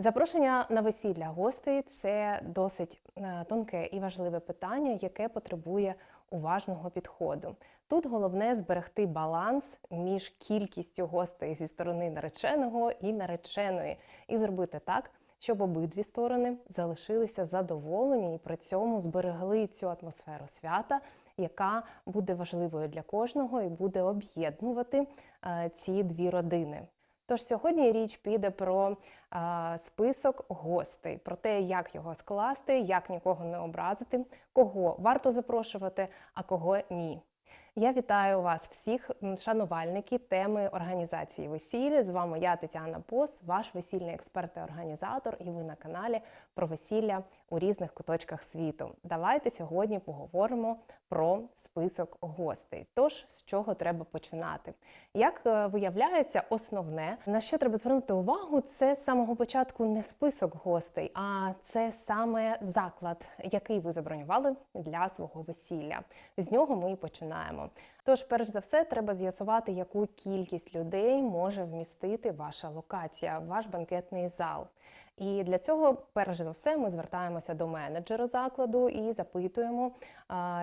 Запрошення на весілля гостей це досить е, тонке і важливе питання, яке потребує уважного підходу. Тут головне зберегти баланс між кількістю гостей зі сторони нареченого і нареченої, і зробити так, щоб обидві сторони залишилися задоволені і при цьому зберегли цю атмосферу свята, яка буде важливою для кожного і буде об'єднувати е, ці дві родини. Тож сьогодні річ піде про а, список гостей, про те, як його скласти, як нікого не образити, кого варто запрошувати, а кого ні. Я вітаю вас всіх, шанувальники теми організації весілля. З вами я, Тетяна Пос, ваш весільний експерт і організатор, і ви на каналі про весілля у різних куточках світу. Давайте сьогодні поговоримо про список гостей. Тож з чого треба починати? Як е, виявляється, основне на що треба звернути увагу, це з самого початку не список гостей, а це саме заклад, який ви забронювали для свого весілля. З нього ми і починаємо. Тож, перш за все, треба з'ясувати, яку кількість людей може вмістити ваша локація, ваш банкетний зал. І для цього, перш за все, ми звертаємося до менеджера закладу і запитуємо,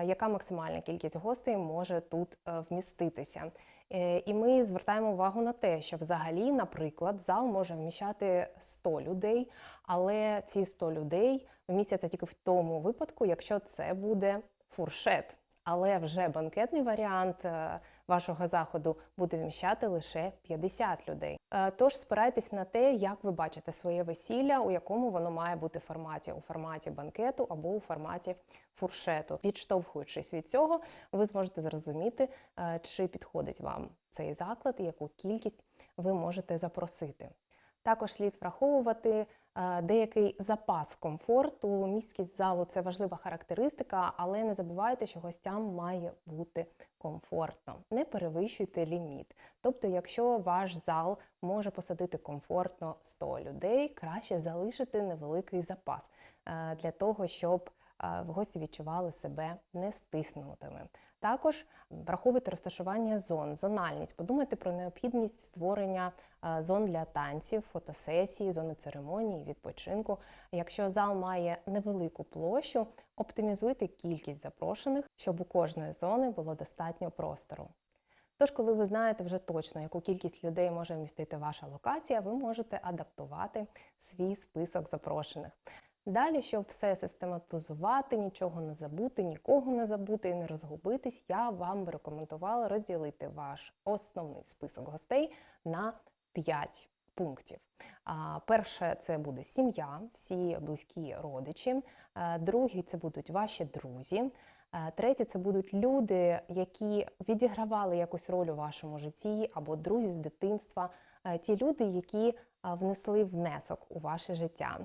яка максимальна кількість гостей може тут е, вміститися. Е, І ми звертаємо увагу на те, що взагалі, наприклад, зал може вміщати 100 людей, але ці 100 людей вмістяться тільки в тому випадку, якщо це буде фуршет. Але вже банкетний варіант е, вашого заходу буде вміщати лише 50 людей. Е, Тож спирайтесь на те, як ви бачите своє весілля, у якому воно має бути форматі у форматі банкету або у форматі фуршету. Відштовхуючись від цього, ви зможете зрозуміти, е, чи підходить вам цей заклад і яку кількість ви можете запросити. Також слід враховувати е, деякий запас комфорту. Міськість залу це важлива характеристика, але не забувайте, що гостям має бути комфортно. Не перевищуйте ліміт. Тобто, якщо ваш зал може посадити комфортно 100 людей, краще залишити невеликий запас е, для того, щоб гості відчували себе не стиснутими. Також враховуйте розташування зон, зональність. Подумайте про необхідність створення зон для танців, фотосесії, зони церемонії, відпочинку. Якщо зал має невелику площу, оптимізуйте кількість запрошених, щоб у кожної зони було достатньо простору. Тож, коли ви знаєте вже точно, яку кількість людей може вмістити ваша локація, ви можете адаптувати свій список запрошених. Далі, щоб все систематизувати, нічого не забути, нікого не забути і не розгубитись, я вам би рекомендувала розділити ваш основний список гостей на 5 пунктів. Перше це буде сім'я, всі близькі родичі. А, Другий це будуть ваші друзі. Третє це будуть люди, які відігравали якусь роль у вашому житті, або друзі з дитинства, ті люди, які внесли внесок у ваше життя.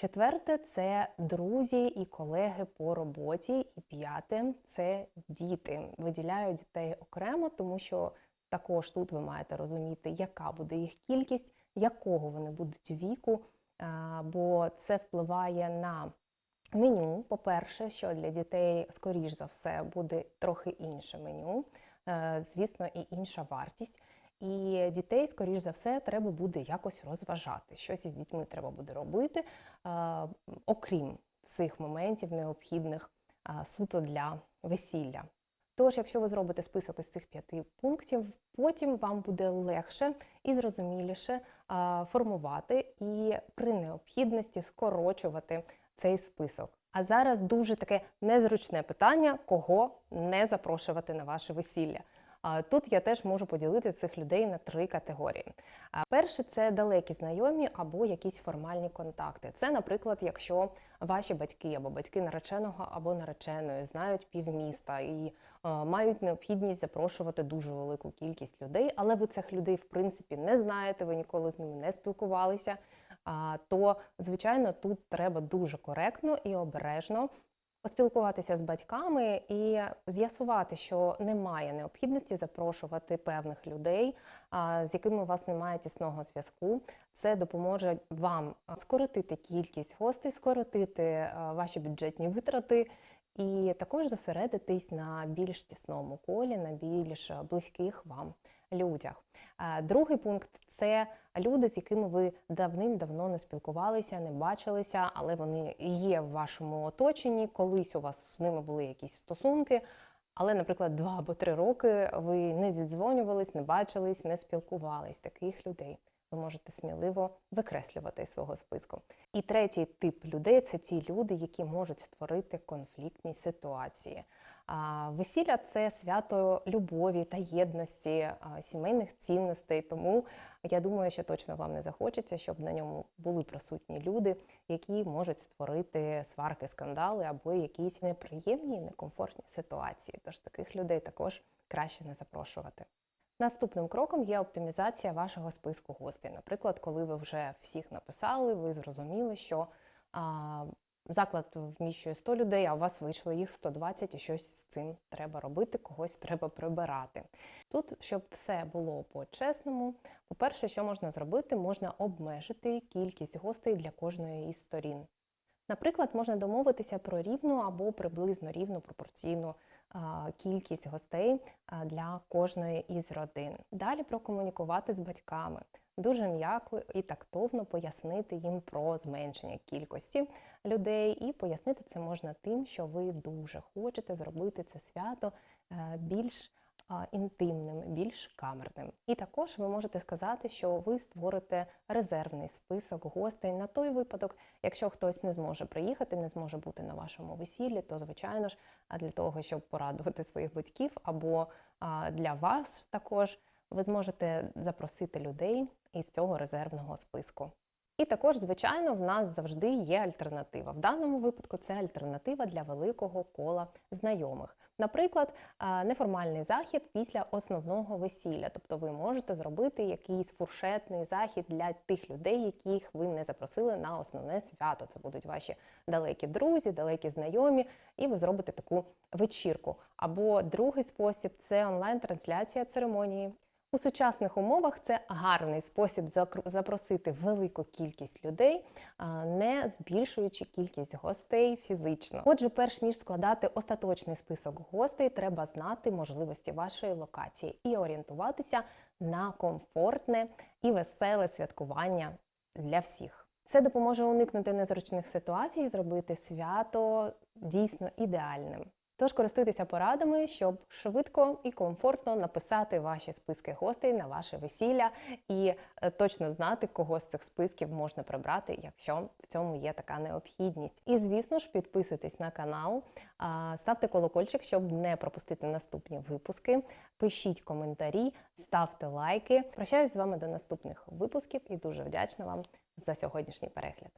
Четверте це друзі і колеги по роботі. І п'яте це діти. Виділяю дітей окремо, тому що також тут ви маєте розуміти, яка буде їх кількість, якого вони будуть віку, бо це впливає на меню. По-перше, що для дітей, скоріш за все, буде трохи інше меню, е, звісно, і інша вартість. І дітей, скоріш за все, треба буде якось розважати. Щось із дітьми треба буде робити, е, окрім всіх моментів, необхідних суто для весілля. Тож, якщо ви зробите список із цих п'яти пунктів, потім вам буде легше і зрозуміліше е, формувати і при необхідності скорочувати цей список. А зараз дуже таке незручне питання, кого не запрошувати на ваше весілля. Тут я теж можу поділити цих людей на три категорії. Перше це далекі знайомі або якісь формальні контакти. Це, наприклад, якщо ваші батьки або батьки нареченого або нареченої знають півміста і е, мають необхідність запрошувати дуже велику кількість людей, але ви цих людей в принципі не знаєте, ви ніколи з ними не спілкувалися. То звичайно тут треба дуже коректно і обережно поспілкуватися з батьками і з'ясувати, що немає необхідності запрошувати певних людей, з якими у вас немає тісного зв'язку. Це допоможе вам скоротити кількість гостей, скоротити ваші бюджетні витрати. І також зосередитись на більш тісному колі, на більш близьких вам людях. Другий пункт це люди, з якими ви давним-давно не спілкувалися, не бачилися, але вони є в вашому оточенні. Колись у вас з ними були якісь стосунки. Але, наприклад, два або три роки ви не зідзвонювались, не бачились, не спілкувались. Таких людей ви можете сміливо викреслювати з свого списку. І третій тип людей це ті люди, які можуть створити конфліктні ситуації. А весілля це свято любові та єдності, сімейних цінностей. Тому я думаю, що точно вам не захочеться, щоб на ньому були присутні люди, які можуть створити сварки, скандали або якісь неприємні, некомфортні ситуації. Тож таких людей також краще не запрошувати. Наступним кроком є оптимізація вашого списку гостей. Наприклад, коли ви вже всіх написали, ви зрозуміли, що а, заклад вміщує 100 людей, а у вас вийшло їх 120, і щось з цим треба робити, когось треба прибирати. Тут, щоб все було по-чесному, по-перше, що можна зробити, можна обмежити кількість гостей для кожної із сторін. Наприклад, можна домовитися про рівну або приблизно рівну пропорційну кількість гостей для кожної із родин. Далі прокомунікувати з батьками. Дуже м'яко і тактовно пояснити їм про зменшення кількості людей, і пояснити це можна тим, що ви дуже хочете зробити це свято е, більш інтимним, більш камерним. І також ви можете сказати, що ви створите резервний список гостей на той випадок, якщо хтось не зможе приїхати, не зможе бути на вашому весіллі, то звичайно ж, а для того, щоб порадувати своїх батьків, або для вас також ви зможете запросити людей із цього резервного списку. І також, звичайно, в нас завжди є альтернатива. В даному випадку це альтернатива для великого кола знайомих. Наприклад, неформальний захід після основного весілля. Тобто ви можете зробити якийсь фуршетний захід для тих людей, яких ви не запросили на основне свято. Це будуть ваші далекі друзі, далекі знайомі, і ви зробите таку вечірку. Або другий спосіб це онлайн-трансляція церемонії. У сучасних умовах це гарний спосіб запросити велику кількість людей, не збільшуючи кількість гостей фізично. Отже, перш ніж складати остаточний список гостей, треба знати можливості вашої локації і орієнтуватися на комфортне і веселе святкування для всіх. Це допоможе уникнути незручних ситуацій і зробити свято дійсно ідеальним. Тож користуйтеся порадами, щоб швидко і комфортно написати ваші списки гостей на ваше весілля і е, точно знати, кого з цих списків можна прибрати, якщо в цьому є така необхідність. І звісно ж, підписуйтесь на канал, ставте колокольчик, щоб не пропустити наступні випуски. Пишіть коментарі, ставте лайки. Прощаюсь з вами до наступних випусків і дуже вдячна вам за сьогоднішній перегляд.